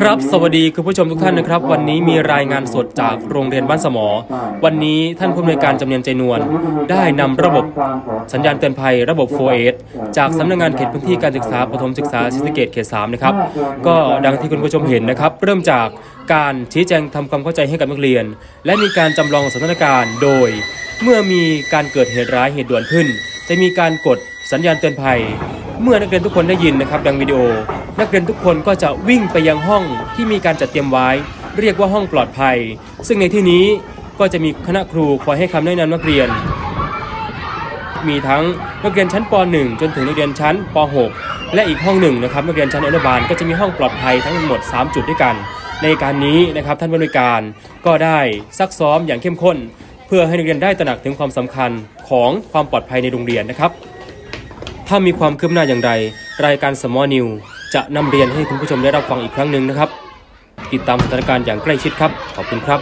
ครับสวัสดีคุณผู้ชมทุกท่านนะครับ วันนี้มีรายงานสดจากโรงเรียนบ้านสมอ วันนี้ท่านผู้อำนวยการจำเนียนใจนวลได้นำระบบสัญญาณเตือนภัยระบบ 4S จากสำนักงานเขตพื้นที่การศึกษาปฐมศึกษาศรีสะเกษเขต3นะครับก็ดังที่คุณผู้ชมเห็นนะครับ เริ่มจากการชี้แจงทำความเข้าใจให้กับนักเรียน และมีการจำลองสถานการณ์โดย เมื่อมีการเกิดเหตุร้ายเหตุด่วนขึ้น จะมีการกดสัญญาณเตือนภัย เมื่อนักเรียนทุกคนได้ยินนะครับ ดังวิดีโอ นักเรียนทุกคนก็จะวิ่งไปยังห้องที่มีการจัดเตรียมไว้ เรียกว่าห้องปลอดภัย ซึ่งในที่นี้ก็จะมีคณะครูคอยให้คำแนะนำนักเรียน มีทั้งนักเรียนชั้นป .1 จนถึงนักเรียนชั้นป .6 และอีกห้องหนึ่งนะครับนักเรียนชั้นอนุบาลก็จะมีห้องปลอดภัยทั้งหมด 3 จุดด้วยกัน ในการนี้นะครับท่านผู้อำนวยการก็ได้ซักซ้อมอย่างเข้มข้น เพื่อให้นักเรียนได้ตระหนักถึงความสำคัญของความปลอดภัยในโรงเรียนนะครับ ถ้ามีความคืบหน้าอย่างไร รายการสมอนิว จะนำเรียนให้คุณผู้ชมได้รับฟังอีกครั้งหนึ่งนะครับ ติดตามสถานการณ์อย่างใกล้ชิดครับ ขอบคุณครับ